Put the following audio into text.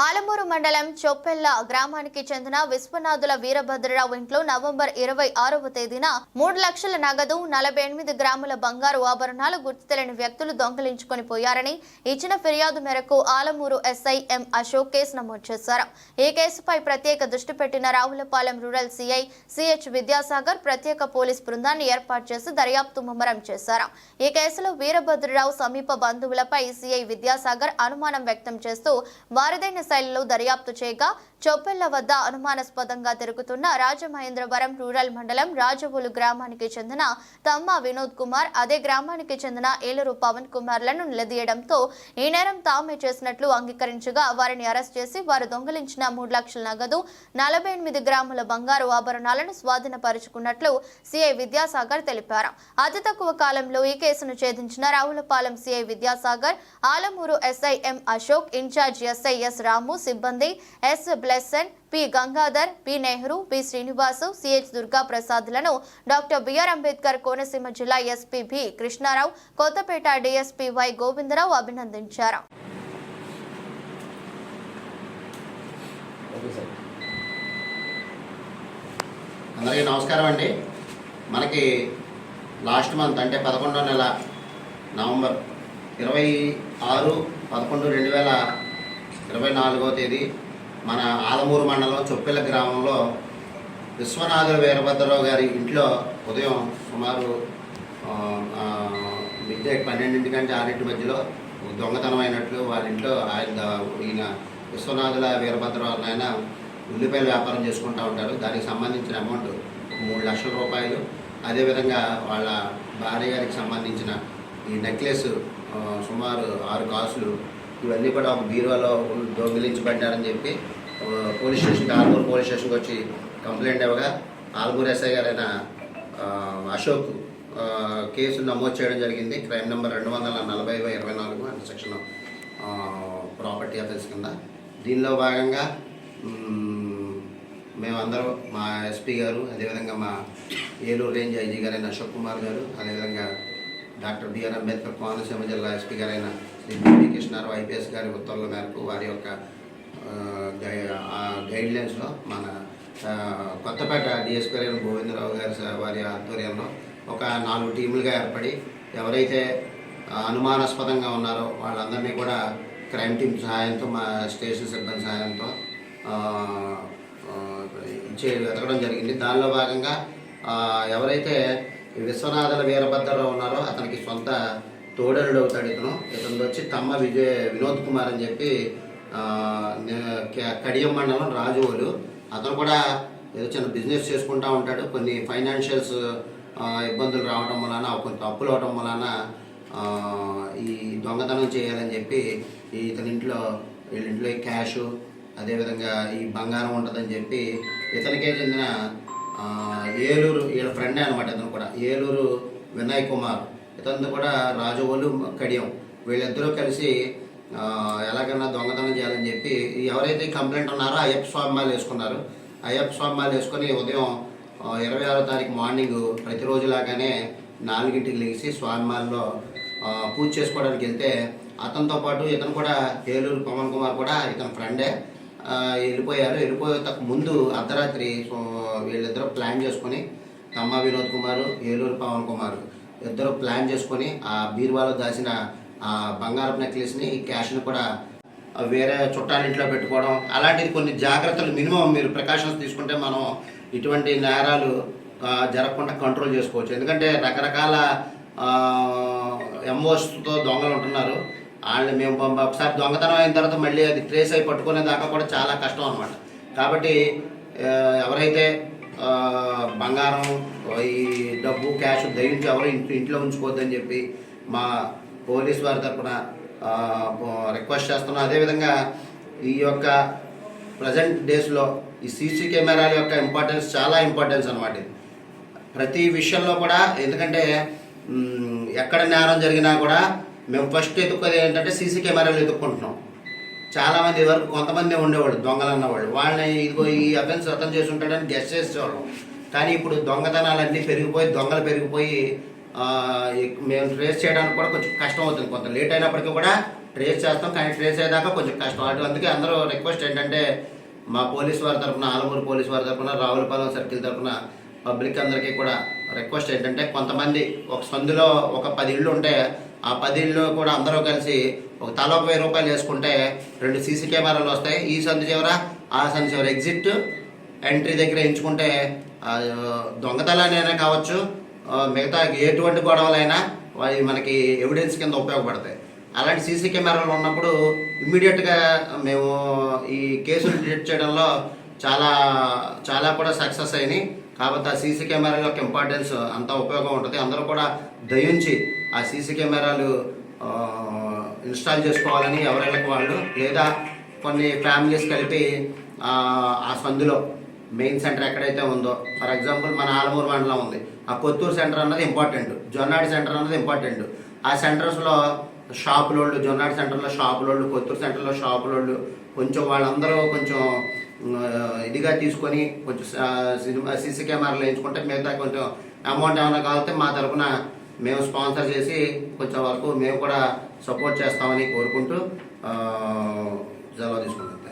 ఆలమూరు మండలం చొప్పెల్ల గ్రామానికి చెందిన విశ్వనాథుల వీరభద్రరావు ఇంట్లో నవంబర్ ఇరవై ఆరవ తేదీన మూడు లక్షల నగదు నలభై ఎనిమిది గ్రాముల బంగారు ఆభరణాలు గుర్తు తెలియని వ్యక్తులు దొంగిలించుకొని పోయారని ఇచ్చిన ఫిర్యాదు మేరకు Alamuru SI M Ashok case నమోదు చేశారు. ఈ కేసుపై ప్రత్యేక దృష్టి పెట్టిన Ravulapalem rural CI CH Vidyasagar ప్రత్యేక పోలీస్ బృందాన్ని ఏర్పాటు చేసి దర్యాప్తు ముమ్మరం చేశారు. ఈ కేసులో వీరభద్రరావు సమీప బంధువులపై సిఐ విద్యాసాగర్ అనుమానం వ్యక్తం చేస్తూ వారిదైన శైలిలో దర్యాప్తు చేయగా చొప్పెళ్ళ వద్ద అనుమానాస్పదంగా తిరుగుతున్న రాజమహేంద్రవరం రూరల్ మండలం రాజవోలు గ్రామానికి చెందిన తమ్మ వినోద్ కుమార్ అదే గ్రామానికి చెందిన ఏలూరు పవన్ కుమార్లను నిలదీయడంతో ఈ నేరం తామే చేసినట్లు అంగీకరించగా వారిని అరెస్ట్ చేసి వారు దొంగిలించిన మూడు లక్షల నగదు నలభై ఎనిమిది గ్రాముల బంగారు ఆభరణాలను స్వాధీనపరుచుకున్నట్లు సిఐ విద్యాసాగర్ తెలిపారు. అతి తక్కువ కాలంలో ఈ కేసును ఛేదించిన Ravulapalem CI Vidyasagar Alamuru SI M Ashok in charge SI S Ramu సిబ్బంది S Blesson P. Gangadhar P. Nehru P. Srinivasu CH Durga ప్రసాద్లను doctor BR Ambedkar Konaseema జిల్లా SP B. Krishnarao Kothapeta DSP Y. Govindarao అభినందించారు. అందరికీ నమస్కారం అండి. మనకి last month అంటే పదకొండో నెల నవంబర్ ఇరవై ఆరు పదకొండు రెండు వేల ఇరవై నాలుగో తేదీ మన ఆదమూరు మండలం చొప్పెల గ్రామంలో విశ్వనాథుల వీరభద్రరావు గారి ఇంట్లో ఉదయం సుమారు మిడ్డే పన్నెండింటి కంటే ఆరింటి మధ్యలో దొంగతనం అయినట్లు వాళ్ళ ఇంట్లో ఆయన ఈయన విశ్వనాథుల వీరభద్రరావు ఆయన ఉల్లిపాయల వ్యాపారం చేసుకుంటూ ఉంటారు. దానికి సంబంధించిన అమౌంట్ మూడు లక్షల రూపాయలు. అదేవిధంగా వాళ్ళ భార్య గారికి సంబంధించిన ఈ నెక్లెస్ సుమారు ఆరు కాసులు ఇవన్నీ కూడా ఒక బీరువాలో దొంగిలించబడ్డారని చెప్పి పోలీస్ స్టేషన్కి ఆల్మూరు పోలీస్ స్టేషన్కి వచ్చి కంప్లైంట్ ఇవ్వగా ఆల్మూరు ఎస్ఐ గారైన అశోక్ కేసు నమోదు చేయడం జరిగింది. క్రైమ్ నెంబర్ రెండు వందల నలభై ఇరవై నాలుగు అండ్ సెక్షన్ ప్రాపర్టీ అఫెన్స్ కింద. దీనిలో భాగంగా మేమందరం మా ఎస్పీ గారు అదేవిధంగా మా ఏలూరు రేంజ్ ఐజీ గారైన అశోక్ కుమార్ గారు అదేవిధంగా డాక్టర్ బిఆర్ అంబేద్కర్ కోనసీమ జిల్లా ఎస్పీ గారైన శ్రీ బిపి కృష్ణారావు ఐపీఎస్ గారి ఉత్తర్వుల మేరకు వారి యొక్క గైడ్లైన్స్లో గైడ్ లైన్స్లో మన కొత్తపేట డిఎస్పీ గారైన గోవిందరావు గారి వారి ఆధ్వర్యంలో ఒక నాలుగు టీములుగా ఏర్పడి ఎవరైతే అనుమానాస్పదంగా ఉన్నారో వాళ్ళందరినీ కూడా క్రైమ్ టీమ్ సహాయంతో మా స్టేషన్ సిబ్బంది సహాయంతో చే వెతకడం జరిగింది. దానిలో భాగంగా ఎవరైతే విశ్వనాథుల వీరభద్రరావు ఉన్నారో అతనికి సొంత తోడలుడు అవుతాడు ఇతను. ఇతను వచ్చి తమ్మ విజయ్ వినోద్ కుమార్ అని చెప్పి కడియం మండలం రాజువోలు అతను కూడా ఏదో చిన్న బిజినెస్ చేసుకుంటూ ఉంటాడు. కొన్ని ఫైనాన్షియల్స్ ఇబ్బందులు రావడం వలన కొంత అప్పులు అవడం వలన ఈ దొంగతనం చేయాలని చెప్పి ఇతని ఇంట్లో వీళ్ళ ఇంట్లో క్యాష్ అదేవిధంగా ఈ బంగారం ఉంటుందని చెప్పి ఇతనికే చెందిన ఏలూరు వీళ్ళ ఫ్రెండే అనమాట ఇతను కూడా. ఏలూరు వినయ్ కుమార్. ఇతను కూడా రాజవోలు కడియం. వీళ్ళిద్దరూ కలిసి ఎలాగైనా దొంగతనం చేయాలని చెప్పి ఎవరైతే కంప్లైంట్ ఉన్నారో అయ్యప్ప స్వామి మాలు వేసుకున్నారు. అయ్యప్ప స్వామి మాలు వేసుకొని ఉదయం ఇరవై ఆరో తారీఖు మార్నింగ్ ప్రతిరోజు లాగానే నాలుగింటికి లేచి స్వామిమాల్లో మాల్లో పూజ చేసుకోవడానికి వెళ్తే అతనితో పాటు ఇతను కూడా ఏలూరు పవన్ కుమార్ కూడా ఇతని ఫ్రెండే. వెళ్ళిపోయారు. వెళ్ళిపోయే ముందు అర్ధరాత్రి వీళ్ళిద్దరూ ప్లాన్ చేసుకొని తమ్మ వినోద్ కుమార్ ఏలూరు పవన్ కుమార్ ఇద్దరు ప్లాన్ చేసుకొని ఆ బీరువాలో దాచిన ఆ బంగారపు నెక్లెస్ని క్యాష్ని కూడా వేరే చుట్టాలింట్లో పెట్టుకోవడం. అలాంటిది కొన్ని జాగ్రత్తలు మినిమం మీరు ప్రికాషన్స్ తీసుకుంటే మనం ఇటువంటి నేరాలు జరగకుండా కంట్రోల్ చేసుకోవచ్చు. ఎందుకంటే రకరకాల ఎంఓస్తో దొంగలు ఉంటున్నారు. వాళ్ళని మేము ఒకసారి దొంగతనం అయిన తర్వాత మళ్ళీ అది ట్రేస్ అయి పట్టుకునే దాకా కూడా చాలా కష్టం అనమాట కాబట్టి ఎవరైతే బంగారం ఈ డబ్బు క్యాష్ దయించి ఎవరు ఇంటి ఇంట్లో ఉంచుకోవద్దని చెప్పి మా పోలీస్ వారి తరఫున రిక్వెస్ట్ చేస్తున్నాం. అదేవిధంగా ఈ యొక్క ప్రజెంట్ డేస్లో ఈ సీసీ కెమెరాల యొక్క ఇంపార్టెన్స్ చాలా ఇంపార్టెన్స్ అనమాట ఇది. ప్రతి విషయంలో కూడా ఎందుకంటే ఎక్కడ నేరం జరిగినా కూడా మేము ఫస్ట్ ఎత్తుక్కోది ఏంటంటే సీసీ కెమెరాలు ఎత్తుక్కుంటున్నాం చాలామంది వరకు కొంతమంది ఉండేవాళ్ళు దొంగలు అన్నవాళ్ళు. వాళ్ళని ఇదిగో ఈ అఫెన్స్ అర్థం చేసి ఉంటాడని గెస్ట్ చేసేవాళ్ళం. కానీ ఇప్పుడు దొంగతనాలన్నీ పెరిగిపోయి దొంగలు పెరిగిపోయి మేము ట్రేస్ చేయడానికి కూడా కొంచెం కష్టం అవుతుంది. కొంత లేట్ అయినప్పటికీ కూడా ట్రేస్ చేస్తాం కానీ ట్రేస్ అయ్యేదాకా కొంచెం కష్టం. అటు అందుకే అందరూ రిక్వెస్ట్ ఏంటంటే మా పోలీస్ వారి తరఫున ఆలమూరు పోలీస్ వారి తరఫున రావులపాలెం సర్కిల్ తరఫున పబ్లిక్ అందరికీ కూడా రిక్వెస్ట్ ఏంటంటే కొంతమంది ఒక సందులో ఒక పది ఇళ్ళు ఉంటే ఆ పది కూడా అందరూ కలిసి ఒక తల ఒక వెయ్యి రూపాయలు వేసుకుంటే రెండు సీసీ కెమెరాలు వస్తాయి. ఈ సందు చివర ఆ సందు చివర ఎగ్జిట్ ఎంట్రీ దగ్గర ఎంచుకుంటే దొంగతలనైనా దొంగతనాలైనా కావచ్చు మిగతా ఎటువంటి గొడవలైనా అవి మనకి ఎవిడెన్స్ కింద ఉపయోగపడతాయి. అలాంటి సీసీ కెమెరాలు ఉన్నప్పుడు ఇమ్మీడియట్గా మేము ఈ కేసులు డిటెక్ట్ చేయడంలో చాలా చాలా కూడా సక్సెస్ అయినాయి. కాబట్టి ఆ సీసీ కెమెరా యొక్క ఇంపార్టెన్స్ అంత ఉపయోగం ఉంటుంది. అందరూ కూడా దయించి ఆ సీసీ కెమెరాలు ఇన్స్టాల్ చేసుకోవాలని ఎవరెళ్ళకి వాళ్ళు లేదా కొన్ని ఫ్యామిలీస్ కలిపి ఆ, సందులో మెయిన్ సెంటర్ ఎక్కడైతే ఉందో ఫర్ ఎగ్జాంపుల్ మన ఆలమూరు మండలం ఉంది. ఆ కొత్తూరు సెంటర్ అన్నది ఇంపార్టెంట్. జొన్నాడు సెంటర్ అన్నది ఇంపార్టెంట్. ఆ సెంటర్స్లో షాపులోళ్ళు జొన్నాడు సెంటర్లో షాపులోళ్ళు కొత్తూరు సెంటర్లో షాపులోళ్ళు కొంచెం వాళ్ళందరూ కొంచెం ఇదిగా తీసుకొని కొంచెం సినిమా సీసీ కెమెరాలు వేయించుకుంటే మిగతా కొంచెం అమౌంట్ ఏమైనా కావాలంటే మా తరఫున మేము స్పాన్సర్ చేసి కొంచెం వరకు మేము కూడా సపోర్ట్ చేస్తామని కోరుకుంటూ ఆ, సెలవు తీసుకుంటాం.